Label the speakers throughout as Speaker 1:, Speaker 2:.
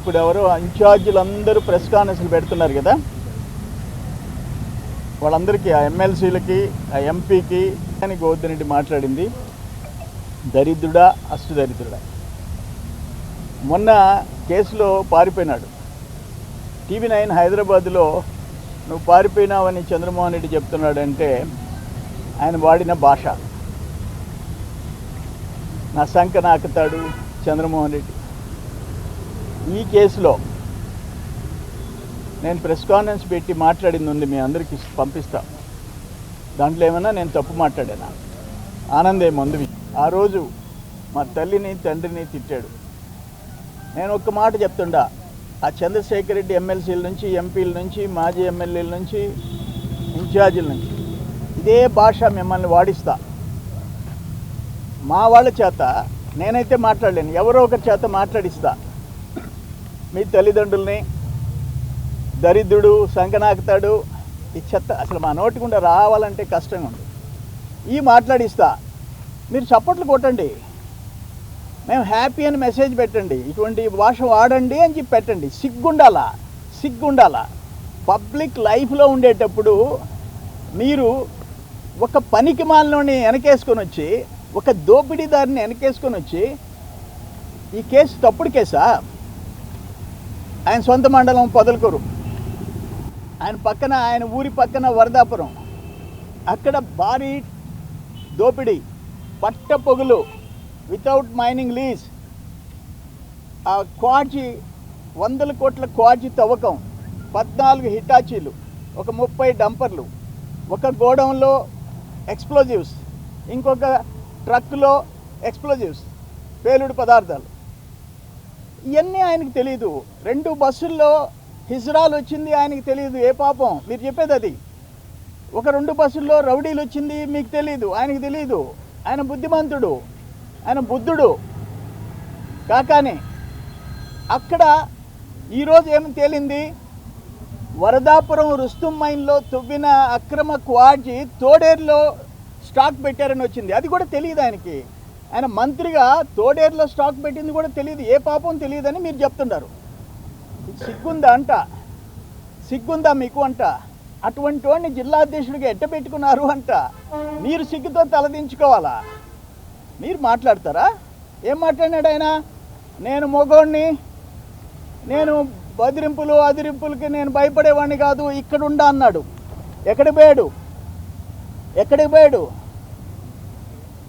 Speaker 1: ఇప్పుడు ఎవరు ఇన్ఛార్జీలు అందరూ ప్రెస్ కాన్ఫరెన్స్లు పెడుతున్నారు కదా. వాళ్ళందరికీ ఆ ఎమ్మెల్సీలకి ఆ ఎంపీకి అని గోవర్ధన్ మాట్లాడింది. దరిద్రుడా అష్టు దరిద్రుడా మొన్న కేసులో పారిపోయినాడు. టీవీ నైన్ హైదరాబాద్లో నువ్వు పారిపోయినావని చంద్రమోహన్ రెడ్డి చెప్తున్నాడంటే ఆయన వాడిన భాష. నా శంఖ నాకుతాడు చంద్రమోహన్ రెడ్డి. ఈ కేసులో నేను ప్రెస్ కాన్ఫరెన్స్ పెట్టి మాట్లాడింది ఉంది మీ అందరికీ పంపిస్తా. దాంట్లో ఏమన్నా నేను తప్పు మాట్లాడానా? ఆనందే మందువి ఆ రోజు మా తల్లిని తండ్రిని తిట్టాడు. నేను ఒక్క మాట చెప్తుండా ఆ చంద్రశేఖర్ రెడ్డి ఎమ్మెల్సీల నుంచి ఎంపీల నుంచి మాజీ ఎమ్మెల్యేల నుంచి ఇన్ఛార్జీల నుంచి. ఇదే భాష మిమ్మల్ని వాడిస్తా. మా వాళ్ళ చేత నేనైతే మాట్లాడలేను ఎవరో ఒకరి చేత మాట్లాడిస్తా. మీ తల్లిదండ్రుల్ని దరిద్రుడు సంకనాకుతాడు ఈ చెత్త అసలు మా నోటి గుండా రావాలంటే కష్టంగా ఉంది ఈ మాట్లాడిస్తా. మీరు చప్పట్లు కొట్టండి. మేము హ్యాపీ అని మెసేజ్ పెట్టండి. ఇటువంటి భాష వాడండి అని చెప్పి పెట్టండి. సిగ్గుండాలా సిగ్గుండాలా. పబ్లిక్ లైఫ్లో ఉండేటప్పుడు మీరు ఒక పనికి మాలని వెనకేసుకొని వచ్చి ఒక దోపిడీదారిని వెనకేసుకొని వచ్చి ఈ కేసు తప్పుడు కేసా? ఆయన సొంత మండలం పొదలకూరు. ఆయన పక్కన ఆయన ఊరి పక్కన వరదాపురం. అక్కడ భారీ దోపిడీ పట్ట పొగులు వితౌట్ మైనింగ్ లీజ్ ఆ క్వాజీ వందల కోట్ల క్వాజీ తవ్వకం పద్నాలుగు హిటాచీలు ఒక ముప్పై డంపర్లు ఒక గోడౌన్లో ఎక్స్ప్లోజివ్స్ ఇంకొక ట్రక్లో ఎక్స్ప్లోజివ్స్ పేలుడు పదార్థాలు. ఇవన్నీ ఆయనకు తెలియదు రెండు బస్సుల్లో హిజ్రాలు వచ్చింది ఆయనకి తెలియదు ఏ పాపం? మీరు చెప్పేది అది. ఒక రెండు బస్సుల్లో రౌడీలు వచ్చింది మీకు తెలియదు ఆయనకి తెలియదు ఆయన బుద్ధిమంతుడు. ఆయన బుద్ధుడు. కాకానే అక్కడ ఈరోజు ఏమి తేలింది? వరదాపురం రుస్తుం మైన్లో తువ్విన అక్రమ క్వాడ్జి తోడేరులో స్టాక్ పెట్టారని వచ్చింది. అది కూడా తెలియదు ఆయనకి. ఆయన మంత్రిగా తోడేరులో స్టాక్ పెట్టింది కూడా తెలియదు. ఏ పాపం తెలియదని మీరు చెప్తున్నారు సిగ్గుందా అంట? సిగ్గుందా మీకు అంట? అటువంటి వాడిని జిల్లా అధ్యక్షుడిగా ఎట్ట పెట్టుకున్నారు అంట? మీరు సిగ్గుతో తలదించుకోవాలా? మీరు మాట్లాడతారా? ఏం మాట్లాడినాడు ఆయన? నేను మగోడిని నేను బదిరింపులు అదిరింపులకి నేను భయపడేవాడిని కాదు. ఇక్కడ ఉండా అన్నాడు. ఎక్కడికి పోయాడు? ఎక్కడికి పోయాడు?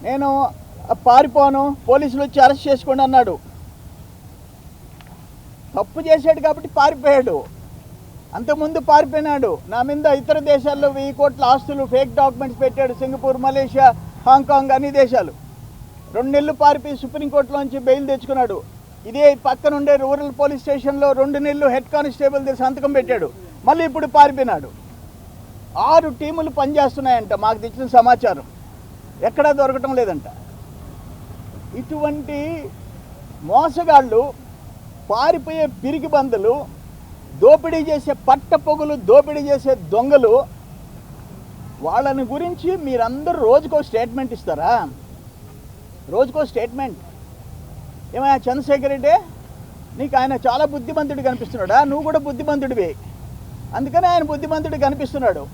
Speaker 1: నేను పారిపోను పోలీసులు వచ్చి అరెస్ట్ చేసుకోండి అన్నాడు. తప్పు చేశాడు కాబట్టి పారిపోయాడు. అంతకుముందు పారిపోయినాడు. నా మీద ఇతర దేశాల్లో వెయ్యి కోట్ల ఆస్తులు ఫేక్ డాక్యుమెంట్స్ పెట్టాడు సింగపూర్ మలేషియా హాంకాంగ్ అన్ని దేశాలు. రెండు నెలలు పారిపోయి సుప్రీంకోర్టులోంచి బెయిల్ తెచ్చుకున్నాడు. ఇదే పక్కనుండే రూరల్ పోలీస్ స్టేషన్లో రెండు నెలలు హెడ్ కానిస్టేబుల్ దగ్గర సంతకం పెట్టాడు. మళ్ళీ ఇప్పుడు పారిపోయినాడు. ఆరు టీములు పనిచేస్తున్నాయంట. మాకు తెచ్చిన సమాచారం. ఎక్కడా దొరకటం లేదంట. ఇటువంటి మోసగాళ్ళు పారిపోయే పిరికి బందులు దోపిడీ చేసే పట్ట పొగులు దోపిడీ చేసే దొంగలు వాళ్ళని గురించి మీరందరూ రోజుకో స్టేట్మెంట్ ఇస్తారా? రోజుకో స్టేట్మెంట్. ఏమయ్యా చంద్రశేఖర్ రెడ్డి నీకు ఆయన చాలా బుద్ధిమంతుడు కనిపిస్తున్నాడా? నువ్వు కూడా బుద్ధిమంతుడివి. అందుకని ఆయన బుద్ధిమంతుడు కనిపిస్తున్నాడు.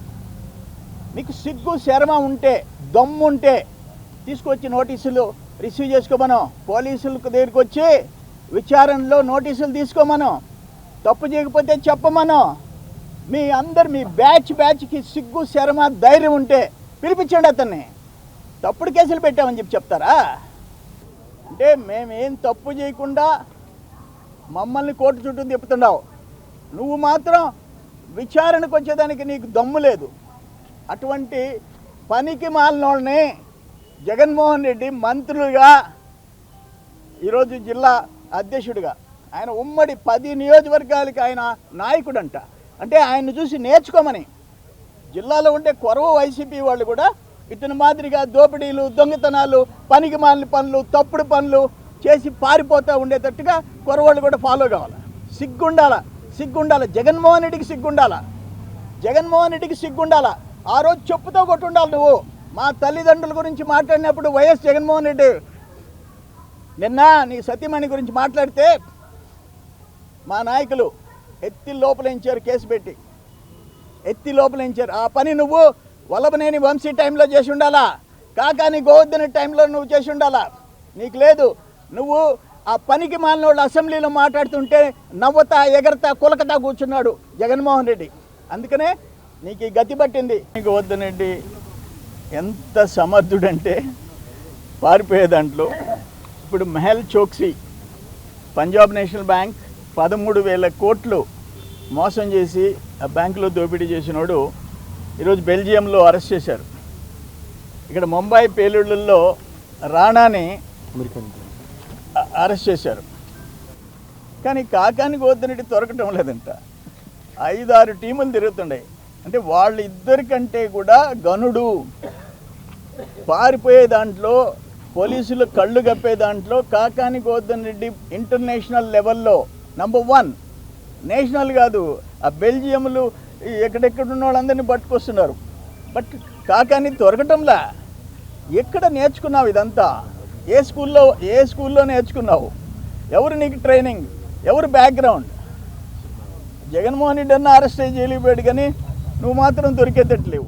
Speaker 1: నీకు సిగ్గు శర్మ ఉంటే దమ్ముంటే తీసుకొచ్చి నోటీసులు రిసీవ్ చేసుకోమను. పోలీసులకు దగ్గరికి వచ్చి విచారణలో నోటీసులు తీసుకోమను. తప్పు చేయకపోతే చెప్పమను. మీ అందరు మీ బ్యాచ్ బ్యాచ్కి సిగ్గు శరమ ధైర్యం ఉంటే పిలిపించండి అతన్ని. తప్పుడు కేసులు పెట్టామని చెప్పి చెప్తారా? అంటే మేమేం తప్పు చేయకుండా మమ్మల్ని కోర్టు చుట్టూ తిప్పుతున్నావు. నువ్వు మాత్రం విచారణకు వచ్చేదానికి నీకు దమ్ము లేదు. అటువంటి పనికి మాలినోళ్ళని జగన్మోహన్ రెడ్డి మంత్రులుగా ఈరోజు జిల్లా అధ్యక్షుడిగా. ఆయన ఉమ్మడి పది నియోజకవర్గాలకి ఆయన నాయకుడంట. అంటే ఆయన్ని చూసి నేర్చుకోమని. జిల్లాలో ఉండే కొరవ వైసీపీ వాళ్ళు కూడా ఇతని మాదిరిగా దోపిడీలు దొంగతనాలు పనికి మాలిన పనులు తప్పుడు పనులు చేసి పారిపోతూ ఉండేటట్టుగా కొరవాళ్ళు కూడా ఫాలో కావాలి. సిగ్గుండాల సిగ్గుండాల. జగన్మోహన్ రెడ్డికి సిగ్గుండాల. జగన్మోహన్ రెడ్డికి సిగ్గుండాల. ఆ రోజు చెప్పుతో కొట్టుండాలి నువ్వు. మా తల్లిదండ్రుల గురించి మాట్లాడినప్పుడు వైఎస్ జగన్మోహన్ రెడ్డి నిన్న నీ సతీమణి గురించి మాట్లాడితే మా నాయకులు ఎత్తి లోపలించారు కేసు పెట్టి. ఎత్తి లోపలించారు. ఆ పని నువ్వు వల్లభనేని వంశీ టైంలో చేసి ఉండాలా? కాకాని గోవర్ధన టైంలో నువ్వు చేసి ఉండాలా? నీకు లేదు. నువ్వు ఆ పనికి మాలినోళ్ళు అసెంబ్లీలో మాట్లాడుతుంటే నవ్వతా ఎగరతా కులకతా కూర్చున్నాడు జగన్మోహన్ రెడ్డి. అందుకనే నీకు ఈ గతి పట్టింది. నీకు వద్దనండి ఎంత సమర్థుడంటే పారిపోయే దాంట్లో. ఇప్పుడు మెహల్ చోక్సీ పంజాబ్ నేషనల్ బ్యాంక్ పదమూడు వేల కోట్లు మోసం చేసి ఆ బ్యాంకులో దోపిడీ చేసినోడు ఈరోజు బెల్జియంలో అరెస్ట్ చేశారు. ఇక్కడ ముంబై పేలుళ్ళల్లో రాణాని అరెస్ట్ చేశారు. కానీ కాకానికి వద్దనటి దొరకటం లేదంట. ఐదారు టీములు తిరుగుతుండే అంటే వాళ్ళిద్దరికంటే కూడా గనుడు పారిపోయే దాంట్లో పోలీసులు కళ్ళు కప్పే దాంట్లో కాకాని గోవర్ధన్ రెడ్డి ఇంటర్నేషనల్ లెవెల్లో నంబర్ వన్ నేషనల్ కాదు ఆ బెల్జియంలు ఎక్కడెక్కడ ఉన్న వాళ్ళందరినీ పట్టుకొస్తున్నారు. బట్ కాకాని దొరకటంలా. ఎక్కడ నేర్చుకున్నావు ఇదంతా? ఏ స్కూల్లో ఏ స్కూల్లో నేర్చుకున్నావు? ఎవరు నీకు ట్రైనింగ్ ఎవరు బ్యాక్గ్రౌండ్ జగన్మోహన్ రెడ్డి అన్న అరెస్ట్ చేయలేకపోయాడు కానీ నువ్వు మాత్రం దొరికేటట్లేవు.